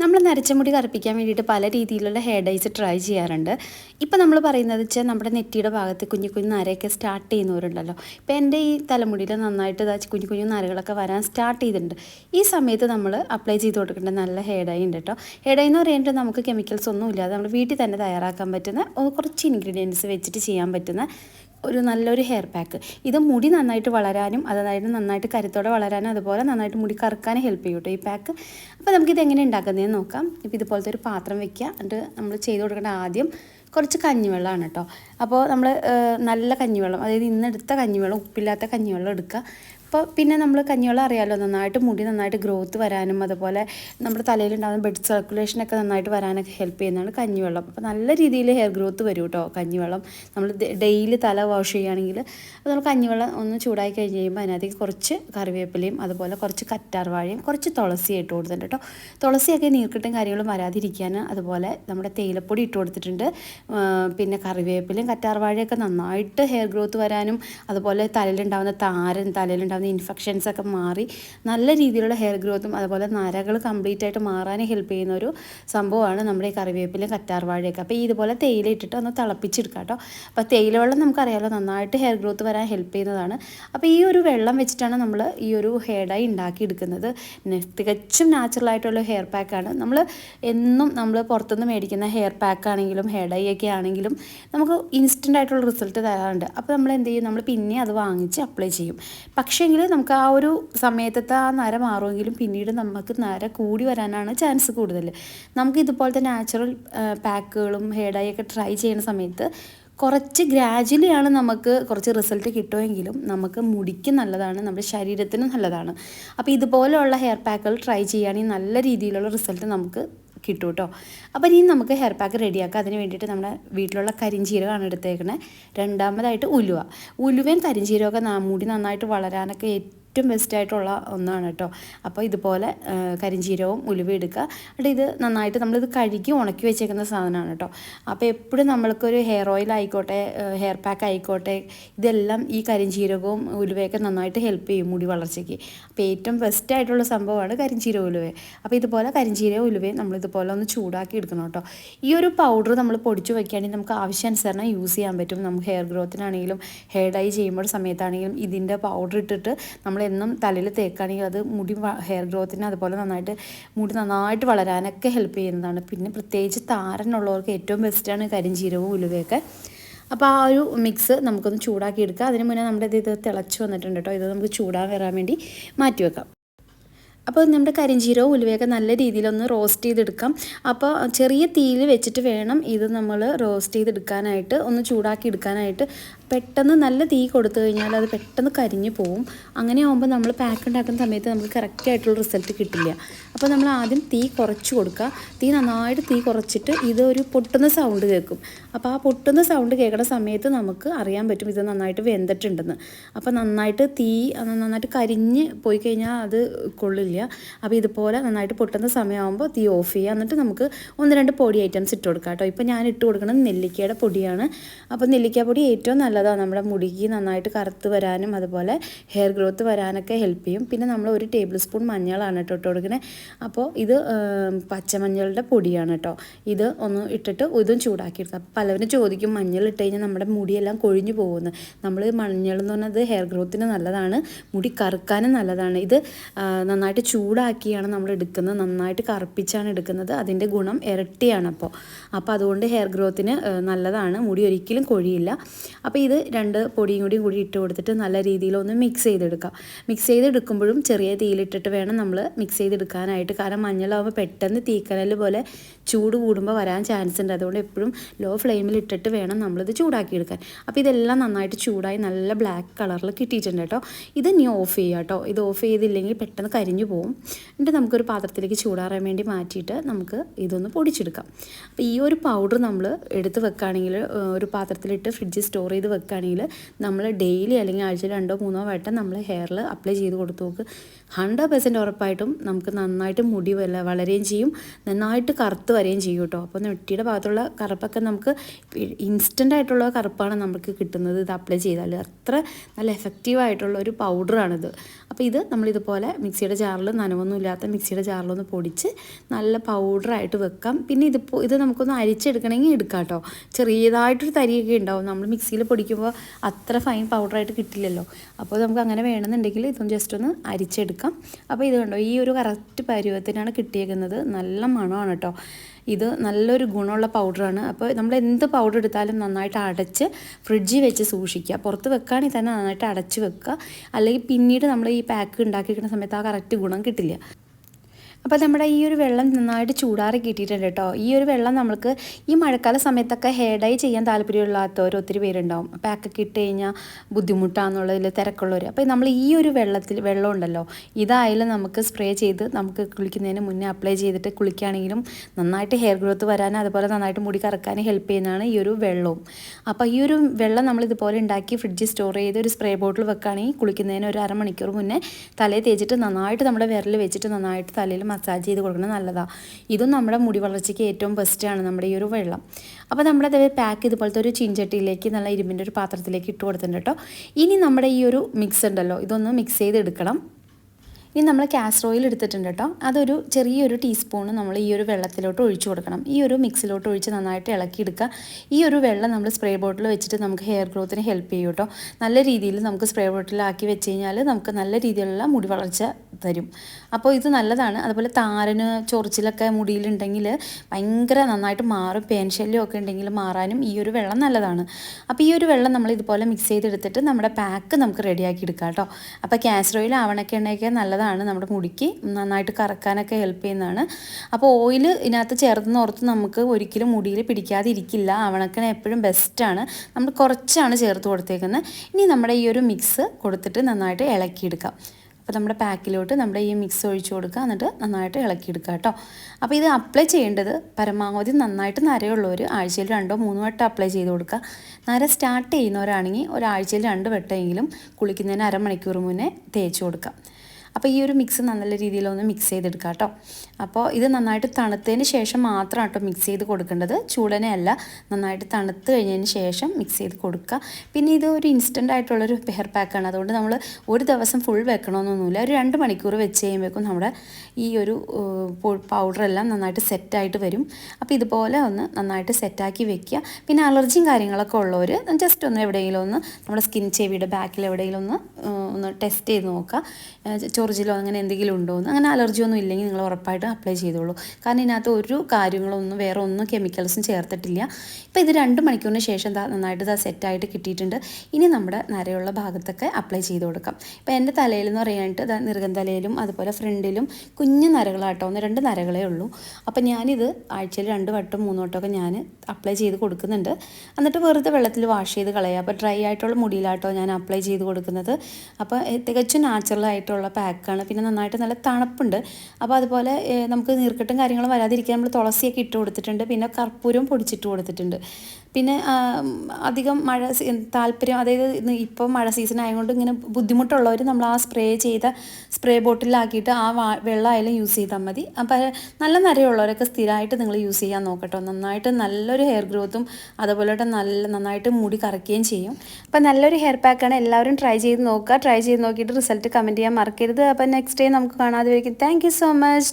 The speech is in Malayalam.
നമ്മൾ നരച്ച മുടി കറുപ്പിക്കാൻ വേണ്ടിയിട്ട് പല രീതിയിലുള്ള ഹെയർ ഡൈസ് ട്രൈ ചെയ്യാറുണ്ട്. ഇപ്പോൾ നമ്മൾ പറയുന്നത് വെച്ചാൽ നമ്മുടെ നെറ്റിയുടെ ഭാഗത്ത് കുഞ്ഞു കുഞ്ഞു നരയൊക്കെ സ്റ്റാർട്ട് ചെയ്യുന്നവരുണ്ടല്ലോ. ഇപ്പോൾ എന്റെ ഈ തലമുടിയിൽ നന്നായിട്ട് ഇതാ കുഞ്ഞു കുഞ്ഞു നരകളൊക്കെ വരാൻ സ്റ്റാർട്ട് ചെയ്തിട്ടുണ്ട്. ഈ സമയത്ത് നമ്മൾ അപ്ലൈ ചെയ്ത് കൊടുക്കേണ്ട നല്ല ഹെയർ ഡൈ ഉണ്ട് കേട്ടോ ഹെയർ ഡൈ എന്ന് പറയുന്നത് നമുക്ക് കെമിക്കൽസ് ഒന്നും ഇല്ലാതെ നമ്മൾ വീട്ടിൽ തന്നെ തയ്യാറാക്കാൻ പറ്റുന്ന കുറച്ച് ഇൻഗ്രീഡിയൻസ് വെച്ചിട്ട് ചെയ്യാൻ പറ്റുന്ന ഒരു നല്ലൊരു ഹെയർ പാക്ക് ഇത് മുടി നന്നായിട്ട് വളരാനും അതായത് നന്നായിട്ട് കരുത്തോടെ വളരാനും അതുപോലെ നന്നായിട്ട് മുടി കറുക്കാനും ഹെൽപ്പ് ചെയ്യും കേട്ടോ ഈ പാക്ക് അപ്പോൾ നമുക്കിത് എങ്ങനെ ഉണ്ടാക്കുന്നതെന്ന് നോക്കാം. ഇപ്പോൾ ഇതുപോലത്തെ ഒരു പാത്രം വെക്കുക. എന്നിട്ട് നമ്മൾ ചെയ്ത് കൊടുക്കേണ്ട ആദ്യം കുറച്ച് കഞ്ഞിവെള്ളമാണ് കേട്ടോ അപ്പോൾ നമ്മൾ നല്ല കഞ്ഞിവെള്ളം അതായത് ഇന്നെടുത്ത കഞ്ഞിവെള്ളം ഉപ്പില്ലാത്ത കഞ്ഞിവെള്ളം എടുക്കുക. അപ്പോൾ പിന്നെ നമ്മൾ കഞ്ഞിവെള്ളം അറിയാമല്ലോ നന്നായിട്ട് മുടി നന്നായിട്ട് ഗ്രോത്ത് വരാനും അതുപോലെ നമ്മുടെ തലയിലുണ്ടാകുന്ന ബ്ലഡ് സർക്കുലേഷനൊക്കെ നന്നായിട്ട് വരാനൊക്കെ ഹെൽപ്പ് ചെയ്യുന്നതാണ് കഞ്ഞിവെള്ളം. അപ്പോൾ നല്ല രീതിയിൽ ഹെയർ ഗ്രോത്ത് വരും കേട്ടോ കഞ്ഞിവെള്ളം. നമ്മൾ ഡെയിലി തല വാഷ് ചെയ്യുകയാണെങ്കിൽ അത് നമ്മൾ കഞ്ഞിവെള്ളം ഒന്ന് ചൂടായി കഴിഞ്ഞ് കഴിയുമ്പോൾ അതിനകത്തേക്ക് കുറച്ച് കറിവേപ്പിലയും അതുപോലെ കുറച്ച് കറ്റാർവാഴയും കുറച്ച് തുളസി ഇട്ട് കൊടുത്തിട്ടുണ്ട് കേട്ടോ തുളസിയൊക്കെ നീർക്കിട്ടും കാര്യങ്ങളും വരാതിരിക്കാൻ അതുപോലെ നമ്മുടെ തേയിലപ്പൊടി ഇട്ട് കൊടുത്തിട്ടുണ്ട്. പിന്നെ കറിവേപ്പിലയും കറ്റാർവാഴയൊക്കെ നന്നായിട്ട് ഹെയർ ഗ്രോത്ത് വരാനും അതുപോലെ തലയിലുണ്ടാകുന്ന താരൻ തലയിലുണ്ടാകുന്ന ഇൻഫെക്ഷൻസ് ഒക്കെ മാറി നല്ല രീതിയിലുള്ള ഹെയർ ഗ്രോത്തും അതുപോലെ നരകൾ കംപ്ലീറ്റ് ആയിട്ട് മാറാൻ ഹെൽപ്പ് ചെയ്യുന്ന ഒരു സംഭവമാണ് നമ്മുടെ ഈ കറിവേപ്പിലും കറ്റാർവാഴയൊക്കെ അപ്പോൾ ഇതുപോലെ തേയില ഇട്ടിട്ട് ഒന്ന് തിളപ്പിച്ചെടുക്കാം കേട്ടോ. അപ്പോൾ തേയില വെള്ളം നമുക്കറിയാമല്ലോ നന്നായിട്ട് ഹെയർ ഗ്രോത്ത് വരാൻ ഹെൽപ്പ് ചെയ്യുന്നതാണ്. അപ്പോൾ ഈ ഒരു വെള്ളം വെച്ചിട്ടാണ് നമ്മൾ ഈ ഒരു ഹെയർ ഡൈ ഉണ്ടാക്കിയെടുക്കുന്നത്. തികച്ചും നാച്ചുറൽ ആയിട്ടുള്ള ഹെയർ പാക്കാണ് നമ്മൾ എന്നും നമ്മൾ പുറത്തുനിന്ന് മേടിക്കുന്ന ഹെയർ പാക്ക് ആണെങ്കിലും ഹെയർ ഡൈ ഒക്കെ ആണെങ്കിലും നമുക്ക് ഇൻസ്റ്റന്റ് ആയിട്ടുള്ള റിസൾട്ട് തരാറുണ്ട്. അപ്പോൾ നമ്മൾ എന്ത് ചെയ്യും? നമ്മൾ പിന്നെ അത് വാങ്ങിച്ച് അപ്ലൈ ചെയ്യും. പക്ഷേങ്കിൽ നമുക്ക് ആ ഒരു സമയത്തത്തെ ആ നര മാറുമെങ്കിലും പിന്നീട് നമുക്ക് നര കൂടി വരാനാണ് ചാൻസ് കൂടുതൽ നമുക്ക് ഇതുപോലത്തെ നാച്ചുറൽ പാക്കുകളും ഹെയർ ഡൈ ഒക്കെ ട്രൈ ചെയ്യുന്ന സമയത്ത് കുറച്ച് ഗ്രാജുവലിയാണ് നമുക്ക് കുറച്ച് റിസൾട്ട് കിട്ടുമെങ്കിലും നമുക്ക് മുടിക്ക് നല്ലതാണ് നമ്മുടെ ശരീരത്തിനും നല്ലതാണ്. അപ്പോൾ ഇതുപോലെയുള്ള ഹെയർ പാക്കുകൾ ട്രൈ ചെയ്യുകയാണെങ്കിൽ നല്ല രീതിയിലുള്ള റിസൾട്ട് നമുക്ക് കിട്ടും കേട്ടോ അപ്പോൾ ഇനി നമുക്ക് ഹെയർ പാക്ക് റെഡിയാക്കാം അതിന് വേണ്ടിയിട്ട് നമ്മുടെ വീട്ടിലുള്ള കരിഞ്ചീരകമാണ് എടുത്തേക്കുന്നത് രണ്ടാമതായിട്ട് ഉലുവ. ഉലുവയും കരിഞ്ചീരകമൊക്കെ മുടി നന്നായിട്ട് വളരാനൊക്കെ ഏറ്റവും ബെസ്റ്റ് ആയിട്ടുള്ള ഒന്നാണ് കേട്ടോ അപ്പോൾ ഇതുപോലെ കരിഞ്ചീരവും ഉലുവ എടുക്കുക എന്നിട്ട് ഇത് നന്നായിട്ട് നമ്മളിത് കഴുകി ഉണക്കി വെച്ചേക്കുന്ന സാധനമാണ് കേട്ടോ അപ്പോൾ എപ്പോഴും നമ്മൾക്കൊരു ഹെയർ ഓയിൽ ആയിക്കോട്ടെ ഹെയർ പാക്ക് ആയിക്കോട്ടെ ഇതെല്ലാം ഈ കരിഞ്ചീരകവും ഉലുവയൊക്കെ നന്നായിട്ട് ഹെൽപ്പ് ചെയ്യും മുടി വളർച്ചയ്ക്ക്. അപ്പോൾ ഏറ്റവും ബെസ്റ്റ് ആയിട്ടുള്ള സംഭവമാണ് കരിഞ്ചീരക ഉലുവ. അപ്പോൾ ഇതുപോലെ കരിഞ്ചീരക ഉലുവയും നമ്മളിതുപോലെ ഒന്ന് ചൂടാക്കി എടുക്കണം കേട്ടോ ഈ ഒരു പൗഡർ നമ്മൾ പൊടിച്ചു വയ്ക്കുകയാണെങ്കിൽ നമുക്ക് ആവശ്യാനുസരണം യൂസ് ചെയ്യാൻ പറ്റും. നമുക്ക് ഹെയർ ഗ്രോത്തിനാണെങ്കിലും ഹെയർ ഡൈ ചെയ്യുമ്പോൾ സമയത്താണെങ്കിലും ഇതിന്റെ പൗഡർ ഇട്ടിട്ട് നമ്മൾ എന്നും തലയിൽ തേക്കുകയാണെങ്കിൽ അത് മുടി ഹെയർ ഗ്രോത്തിന് അതുപോലെ നന്നായിട്ട് മുടി നന്നായിട്ട് വളരാനൊക്കെ ഹെൽപ്പ് ചെയ്യുന്നതാണ്. പിന്നെ പ്രത്യേകിച്ച് താരനുള്ളവർക്ക് ഏറ്റവും ബെസ്റ്റാണ് കരിഞ്ചീരവും ഉലുവയൊക്കെ. അപ്പോൾ ആ ഒരു മിക്സ് നമുക്കൊന്ന് ചൂടാക്കി എടുക്കുക അതിന് മുന്നേ നമ്മുടെ ഇത് തിളച്ച് വന്നിട്ടുണ്ട് കേട്ടോ ഇത് നമുക്ക് ചൂടാൻ വരാൻ വേണ്ടി മാറ്റി വെക്കാം. അപ്പോൾ നമ്മുടെ കരിഞ്ചീരവും ഉലുവയൊക്കെ നല്ല രീതിയിലൊന്ന് റോസ്റ്റ് ചെയ്തെടുക്കാം. അപ്പോൾ ചെറിയ തീയിൽ വെച്ചിട്ട് വേണം ഇത് നമ്മൾ റോസ്റ്റ് ചെയ്തെടുക്കാനായിട്ട് ഒന്ന് ചൂടാക്കി എടുക്കാനായിട്ട്. പെട്ടെന്ന് നല്ല തീ കൊടുത്തു കഴിഞ്ഞാൽ അത് പെട്ടെന്ന് കരിഞ്ഞു പോവും. അങ്ങനെ ആകുമ്പോൾ നമ്മൾ പാക്ക് ഉണ്ടാക്കുന്ന സമയത്ത് നമുക്ക് കറക്റ്റ് ആയിട്ടുള്ള റിസൾട്ട് കിട്ടില്ല. അപ്പോൾ നമ്മൾ ആദ്യം തീ കുറച്ച് കൊടുക്കുക. തീ നന്നായിട്ട് തീ കുറച്ചിട്ട് ഇത് ഒരു പൊട്ടുന്ന സൗണ്ട് കേൾക്കും. അപ്പോൾ ആ പൊട്ടുന്ന സൗണ്ട് കേൾക്കുന്ന സമയത്ത് നമുക്ക് അറിയാൻ പറ്റും ഇത് നന്നായിട്ട് വെന്തിട്ടുണ്ടെന്ന്. അപ്പോൾ നന്നായിട്ട് തീ നന്നായിട്ട് കരിഞ്ഞ് പോയി കഴിഞ്ഞാൽ അത് കൊള്ളില്ല. അപ്പോൾ ഇതുപോലെ നന്നായിട്ട് പൊട്ടുന്ന സമയമാകുമ്പോൾ തീ ഓഫ് ചെയ്യുക. എന്നിട്ട് നമുക്ക് ഒന്ന് രണ്ട് പൊടി ഐറ്റംസ് ഇട്ട് കൊടുക്കാം കേട്ടോ. ഇപ്പോൾ ഞാൻ ഇട്ട് കൊടുക്കുന്നത് നെല്ലിക്കയുടെ പൊടിയാണ്. അപ്പോൾ നെല്ലിക്ക പൊടി ഏറ്റവും നല്ലതാണ് നമ്മുടെ മുടിക്ക് നന്നായിട്ട് കറുത്ത് വരാനും അതുപോലെ ഹെയർ ഗ്രോത്ത് വരാനൊക്കെ ഹെൽപ്പ് ചെയ്യും. പിന്നെ നമ്മൾ ഒരു ടേബിൾ സ്പൂൺ മഞ്ഞളാണ് കേട്ടോ ഇട്ട് കൊടുക്കുന്നത് അപ്പോൾ ഇത് പച്ചമഞ്ഞളുടെ പൊടിയാണ് കേട്ടോ. ഇത് ഒന്ന് ഇട്ടിട്ട് ഇതും ചൂടാക്കിയെടുക്കുക അപ്പോൾ പലവരും ചോദിക്കും മഞ്ഞൾ ഇട്ട് കഴിഞ്ഞാൽ നമ്മുടെ മുടിയെല്ലാം കൊഴിഞ്ഞു പോകുന്നു നമ്മൾ മഞ്ഞൾ എന്ന് പറഞ്ഞത് ഹെയർ ഗ്രോത്തിന് നല്ലതാണ് മുടി കറുക്കാനും നല്ലതാണ്. ഇത് നന്നായിട്ട് ചൂടാക്കിയാണ് നമ്മൾ എടുക്കുന്നത്. നന്നായിട്ട് കറുപ്പിച്ചാണ് എടുക്കുന്നത്. അതിന്റെ ഗുണം ഇരട്ടിയാണ് അപ്പോൾ. അപ്പോൾ അതുകൊണ്ട് ഹെയർ ഗ്രോത്തിന് നല്ലതാണ്. മുടി ഒരിക്കലും കൊഴിയില്ല. അപ്പോൾ ഇത് രണ്ട് പൊടിയും കൂടി കൂടി ഇട്ട് കൊടുത്തിട്ട് നല്ല രീതിയിൽ ഒന്ന് മിക്സ് ചെയ്തെടുക്കാം. മിക്സ് ചെയ്തെടുക്കുമ്പോഴും ചെറിയ തീയിലിട്ടിട്ട് വേണം നമ്മൾ മിക്സ് ചെയ്തെടുക്കാനായിട്ട്. കാരണം മഞ്ഞളാകുമ്പോൾ പെട്ടെന്ന് തീക്കനൽ പോലെ ചൂട് കൂടുമ്പോൾ വരാൻ ചാൻസ് ഉണ്ട്. അതുകൊണ്ട് എപ്പോഴും ലോ ഫ്ലെയിമിൽ ഇട്ടിട്ട് വേണം നമ്മളിത് ചൂടാക്കിയെടുക്കാൻ. അപ്പോൾ ഇതെല്ലാം നന്നായിട്ട് ചൂടായി നല്ല ബ്ലാക്ക് കളറിൽ കിട്ടിയിട്ടുണ്ട് കേട്ടോ ഇത് ഇനി ഓഫ് ചെയ്യുക കേട്ടോ ഇത് ഓഫ് ചെയ്തില്ലെങ്കിൽ പെട്ടെന്ന് കരിഞ്ഞു പോകും എന്നിട്ട് നമുക്കൊരു പാത്രത്തിലേക്ക് ചൂടാറാൻ വേണ്ടി മാറ്റിയിട്ട് നമുക്ക് ഇതൊന്ന് പൊടിച്ചെടുക്കാം. അപ്പോൾ ഈ ഒരു പൗഡർ നമ്മൾ എടുത്ത് വെക്കുകയാണെങ്കിൽ ഒരു പാത്രത്തിലിട്ട് ഫ്രിഡ്ജിൽ സ്റ്റോർ ചെയ്ത് വെക്കുകയാണെങ്കിൽ നമ്മൾ ഡെയിലി അല്ലെങ്കിൽ ആഴ്ച രണ്ടോ മൂന്നോ വട്ടം നമ്മൾ ഹെയറിൽ അപ്ലൈ ചെയ്ത് കൊടുത്തു നോക്ക്. ഹൺഡ്രഡ് പെർസെന്റ് ഉറപ്പായിട്ടും നമുക്ക് നന്നായിട്ട് മുടി വല്ല വളരുകയും ചെയ്യും. നന്നായിട്ട് കറുത്ത് വരികയും ചെയ്യും കേട്ടോ. അപ്പോൾ നെട്ടിയുടെ ഭാഗത്തുള്ള കറുപ്പൊക്കെ നമുക്ക് ഇൻസ്റ്റന്റ് ആയിട്ടുള്ള കറുപ്പാണ് നമുക്ക് കിട്ടുന്നത് ഇത് അപ്ലൈ ചെയ്താൽ. അത്ര നല്ല എഫക്റ്റീവ് ആയിട്ടുള്ള ഒരു പൗഡറാണിത് അപ്പോൾ ഇത് നമ്മളിതുപോലെ മിക്സിയുടെ ജാറിൽ നനവൊന്നുമില്ലാത്ത മിക്സിയുടെ ജാറിലൊന്ന് പൊടിച്ച് നല്ല പൗഡറായിട്ട് വെക്കാം. പിന്നെ ഇതിപ്പോൾ ഇത് നമുക്കൊന്ന് അരിച്ചെടുക്കണമെങ്കിൽ എടുക്കാം കേട്ടോ. ചെറിയതായിട്ടൊരു തരിയൊക്കെ ഉണ്ടാവും. നമ്മൾ മിക്സിയിൽ പൊടിക്കുമ്പോൾ അത്ര ഫൈൻ പൗഡറായിട്ട് കിട്ടില്ലല്ലോ. അപ്പോൾ നമുക്ക് അങ്ങനെ വേണമെന്നുണ്ടെങ്കിൽ ഇതൊന്ന് ജസ്റ്റ് ഒന്ന് അരിച്ചെടുക്കാം. അപ്പോൾ ഇത് കണ്ടോ ഈ ഒരു കറക്റ്റ് പരുവത്തിനാണ് കിട്ടിയേക്കുന്നത്. നല്ല മണമാണ് കേട്ടോ. ഇത് നല്ലൊരു ഗുണമുള്ള പൗഡറാണ് അപ്പോൾ നമ്മൾ എന്ത് പൗഡർ എടുത്താലും നന്നായിട്ട് അടച്ച് ഫ്രിഡ്ജിൽ വെച്ച് സൂക്ഷിക്കുക. പുറത്ത് വെക്കുകയാണെങ്കിൽ തന്നെ നന്നായിട്ട് അടച്ച് വെക്കുക. അല്ലെങ്കിൽ പിന്നീട് നമ്മൾ ഈ പാക്ക് ഉണ്ടാക്കിയിരിക്കുന്ന സമയത്ത് ആ കറക്റ്റ് ഗുണം കിട്ടില്ല. അപ്പോൾ നമ്മുടെ ഈ ഒരു വെള്ളം നന്നായിട്ട് ചൂടാറി കിട്ടിയിട്ടുണ്ട് കേട്ടോ. ഈ ഒരു വെള്ളം നമുക്ക് ഈ മഴക്കാല സമയത്തൊക്കെ ഹെയർ ഡൈ ചെയ്യാൻ താല്പര്യമില്ലാത്തവർ ഒത്തിരി പേരുണ്ടാവും. പാക്കൊക്കെ ഇട്ട് കഴിഞ്ഞാൽ ബുദ്ധിമുട്ടാണെന്നുള്ളതിൽ തിരക്കുള്ളവർ അപ്പോൾ നമ്മൾ ഈ ഒരു വെള്ളത്തിൽ വെള്ളം ഉണ്ടല്ലോ ഇതായാലും നമുക്ക് സ്പ്രേ ചെയ്ത് നമുക്ക് കുളിക്കുന്നതിന് മുന്നേ അപ്ലൈ ചെയ്തിട്ട് കുളിക്കുകയാണെങ്കിലും നന്നായിട്ട് ഹെയർ ഗ്രോത്ത് വരാനും അതുപോലെ നന്നായിട്ട് മുടി കറക്കാനും ഹെൽപ്പ് ചെയ്യുന്നതാണ് ഈ ഒരു വെള്ളവും. അപ്പോൾ ഈ ഒരു വെള്ളം നമ്മൾ ഇതുപോലെ ഉണ്ടാക്കി ഫ്രിഡ്ജിൽ സ്റ്റോർ ചെയ്ത് ഒരു സ്പ്രേ ബോട്ടിൽ വെക്കുകയാണെങ്കിൽ കുളിക്കുന്നതിന് ഒരു അരമണിക്കൂർ മുന്നേ തലയിൽ തേച്ചിട്ട് നന്നായിട്ട് നമ്മുടെ വിരൽ വെച്ചിട്ട് നന്നായിട്ട് തലയിൽ മസാജ് ചെയ്ത് കൊടുക്കുന്നത് നല്ലതാണ് ഇതും നമ്മുടെ മുടി വളർച്ചയ്ക്ക് ഏറ്റവും ബെസ്റ്റാണ് നമ്മുടെ ഈ ഒരു വെള്ളം. അപ്പോൾ നമ്മളത് പാക്ക് ഇതുപോലത്തെ ഒരു ചീഞ്ചട്ടിയിലേക്ക് നല്ല ഇരുമ്പിന്റെ ഒരു പാത്രത്തിലേക്ക് ഇട്ട് കൊടുത്തിട്ടുണ്ട് കേട്ടോ ഇനി നമ്മുടെ ഈ ഒരു മിക്സ് ഉണ്ടല്ലോ ഇതൊന്ന് മിക്സ് ചെയ്തെടുക്കണം. ഇനി നമ്മൾ കാസ്ട്രോയിൽ എടുത്തിട്ടുണ്ട് കേട്ടോ അതൊരു ചെറിയൊരു ടീസ്പൂൺ നമ്മൾ ഈ ഒരു വെള്ളത്തിലോട്ട് ഒഴിച്ചു കൊടുക്കണം. ഈ ഒരു മിക്സിലോട്ട് ഒഴിച്ച് നന്നായിട്ട് ഇളക്കിയെടുക്കുക ഈ ഒരു വെള്ളം നമ്മൾ സ്പ്രേ ബോട്ടിൽ വെച്ചിട്ട് നമുക്ക് ഹെയർ ഗ്രോത്തിന് ഹെൽപ്പ് ചെയ്യും കേട്ടോ നല്ല രീതിയിൽ നമുക്ക് സ്പ്രേ ബോട്ടിലാക്കി വെച്ച് കഴിഞ്ഞാൽ നമുക്ക് നല്ല രീതിയിലുള്ള മുടി വളർച്ച തരും. അപ്പോൾ ഇത് നല്ലതാണ്. അതുപോലെ താരന് ചൊറിച്ചിലൊക്കെ മുടിയിലുണ്ടെങ്കിൽ ഭയങ്കര നന്നായിട്ട് മാറും. പേൻ ശല്യമൊക്കെ ഉണ്ടെങ്കിൽ മാറാനും ഈ ഒരു വെള്ളം നല്ലതാണ്. അപ്പോൾ ഈ ഒരു വെള്ളം നമ്മൾ ഇതുപോലെ മിക്സ് ചെയ്തെടുത്തിട്ട് നമ്മുടെ പാക്ക് നമുക്ക് റെഡിയാക്കി എടുക്കാം കേട്ടോ അപ്പോൾ കാസറോയിൽ ആവണക്ക എണ്ണയൊക്കെ നല്ലതാണ് നമ്മുടെ മുടിക്ക് നന്നായിട്ട് കറക്കാനൊക്കെ ഹെൽപ്പ് ചെയ്യുന്നതാണ്. അപ്പോൾ ഓയിൽ ഇതിനകത്ത് ചേർത്തുന്ന ഓർത്ത് നമുക്ക് ഒരിക്കലും മുടിയിൽ പിടിക്കാതിരിക്കില്ല. ആവണക്കണ എപ്പോഴും ബെസ്റ്റാണ് നമ്മൾ കുറച്ചാണ് ചേർത്ത് കൊടുത്തേക്കുന്നത് ഇനി നമ്മുടെ ഈ ഒരു മിക്സ് കൊടുത്തിട്ട് നന്നായിട്ട് ഇളക്കിയെടുക്കാം. അപ്പോൾ നമ്മുടെ പാക്കിലോട്ട് നമ്മുടെ ഈ മിക്സ് ഒഴിച്ചു കൊടുക്കുക. എന്നിട്ട് നന്നായിട്ട് ഇളക്കിയെടുക്കുക കേട്ടോ. അപ്പോൾ ഇത് അപ്ലൈ ചെയ്യേണ്ടത് പരമാവധി നന്നായിട്ട് നരയുള്ളവർ ആഴ്ചയിൽ രണ്ടോ മൂന്നോ വട്ടം അപ്ലൈ ചെയ്ത് കൊടുക്കുക. നര സ്റ്റാർട്ട് ചെയ്യുന്നവരാണെങ്കിൽ ഒരാഴ്ചയിൽ രണ്ട് വട്ടമെങ്കിലും കുളിക്കുന്നതിന് അരമണിക്കൂർ മുന്നേ തേച്ച് കൊടുക്കുക. അപ്പോൾ ഈ ഒരു മിക്സ് നല്ല രീതിയിലൊന്ന് മിക്സ് ചെയ്തെടുക്കുക കേട്ടോ. അപ്പോൾ ഇത് നന്നായിട്ട് തണുത്തതിന് ശേഷം മാത്രം കേട്ടോ മിക്സ് ചെയ്ത് കൊടുക്കേണ്ടത്. ചൂടനെ അല്ല നന്നായിട്ട് തണുത്ത് കഴിഞ്ഞതിന് ശേഷം മിക്സ് ചെയ്ത് കൊടുക്കുക. പിന്നെ ഇത് ഒരു ഇൻസ്റ്റന്റ് ആയിട്ടുള്ളൊരു ഹെയർ പാക്കാണ് അതുകൊണ്ട് നമ്മൾ ഒരു ദിവസം ഫുൾ വെക്കണമെന്നൊന്നുമില്ല ഒരു രണ്ട് മണിക്കൂർ വെച്ച് കഴിയുമ്പോഴേക്കും നമ്മുടെ ഈ ഒരു പൗഡറെല്ലാം നന്നായിട്ട് സെറ്റായിട്ട് വരും. അപ്പോൾ ഇതുപോലെ ഒന്ന് നന്നായിട്ട് സെറ്റാക്കി വെക്കുക. പിന്നെ അലർജിയും കാര്യങ്ങളൊക്കെ ഉള്ളവർ ജസ്റ്റ് ഒന്ന് എവിടെയെങ്കിലും ഒന്ന് നമ്മുടെ സ്കിൻ ചെവിയുടെ ബാക്കിൽ എവിടെയെങ്കിലും ഒന്ന് ഒന്ന് ടെസ്റ്റ് ചെയ്ത് നോക്കുക. ചൊറിച്ചിലോ അങ്ങനെ എന്തെങ്കിലും ഉണ്ടോ എന്ന്. അങ്ങനെ അലർജി ഒന്നും ഇല്ലെങ്കിൽ നിങ്ങൾ ഉറപ്പായിട്ടും അപ്ലൈ ചെയ്തോളൂ. കാരണം ഇതിനകത്ത് ഒരു കാര്യങ്ങളൊന്നും വേറെ ഒന്നും കെമിക്കൽസും ചേർത്തിട്ടില്ല. ഇപ്പോൾ ഇത് രണ്ട് മണിക്കൂറിന് ശേഷം നന്നായിട്ട് ഇതാ സെറ്റായിട്ട് കിട്ടിയിട്ടുണ്ട്. ഇനി നമ്മുടെ നരയുള്ള ഭാഗത്തൊക്കെ അപ്ലൈ ചെയ്ത് കൊടുക്കാം. ഇപ്പോൾ എന്റെ തലയിൽ എന്ന് പറയാനായിട്ട് ഇതാ നിറുകൻ തലയിലും അതുപോലെ ഫ്രണ്ടിലും കുഞ്ഞു നരകളാട്ടോ ഒന്ന് രണ്ട് നരകളേ ഉള്ളൂ. അപ്പോൾ ഞാനിത് ആഴ്ചയിൽ രണ്ട് വട്ടം മൂന്ന് വട്ടമൊക്കെ ഞാൻ അപ്ലൈ ചെയ്ത് കൊടുക്കുന്നുണ്ട്. എന്നിട്ട് വെറുതെ വെള്ളത്തിൽ വാഷ് ചെയ്ത് കളയുക അപ്പോൾ ഡ്രൈ ആയിട്ടുള്ള മുടിയിലാട്ടോ ഞാൻ അപ്ലൈ ചെയ്ത് കൊടുക്കുന്നത്. അപ്പോൾ തികച്ചും നാച്ചുറൽ ആയിട്ടുള്ള പാക്കാണ്. പിന്നെ നന്നായിട്ട് നല്ല തണുപ്പുണ്ട്. അപ്പോൾ അതുപോലെ നമുക്ക് നീർക്കെട്ടും കാര്യങ്ങളും വരാതിരിക്കാൻ നമ്മൾ തുളസിയൊക്കെ ഇട്ട് കൊടുത്തിട്ടുണ്ട്. പിന്നെ കർപ്പൂരം പൊടിച്ചിട്ട് കൊടുത്തിട്ടുണ്ട്. പിന്നെ അധികം മഴ താല്പര്യം അതായത് ഇപ്പോൾ മഴ സീസൺ ആയതുകൊണ്ട് ഇങ്ങനെ ബുദ്ധിമുട്ടുള്ളവർ നമ്മൾ ആ സ്പ്രേ ചെയ്ത സ്പ്രേ ബോട്ടിലാക്കിയിട്ട് ആ വെള്ളമായാലും യൂസ് ചെയ്താൽ മതി. അപ്പോൾ നല്ല നരയുള്ളവരൊക്കെ സ്ഥിരമായിട്ട് നിങ്ങൾ യൂസ് ചെയ്യാൻ നോക്കട്ടോ. നന്നായിട്ട് നല്ലൊരു ഹെയർ ഗ്രോത്തും അതുപോലെ നല്ല നന്നായിട്ട് മുടി കറക്കുകയും ചെയ്യും. അപ്പോൾ നല്ലൊരു ഹെയർ പാക്കാണ് എല്ലാവരും ട്രൈ ചെയ്ത് നോക്കുക. ട്രൈ ചെയ്ത് നോക്കിയിട്ട് റിസൾട്ട് കമന്റ് ചെയ്യാൻ മറക്കരുത്. അപ്പോൾ നെക്സ്റ്റ് ഡേ നമുക്ക് കാണാതെ വരിക താങ്ക് സോ മച്ച്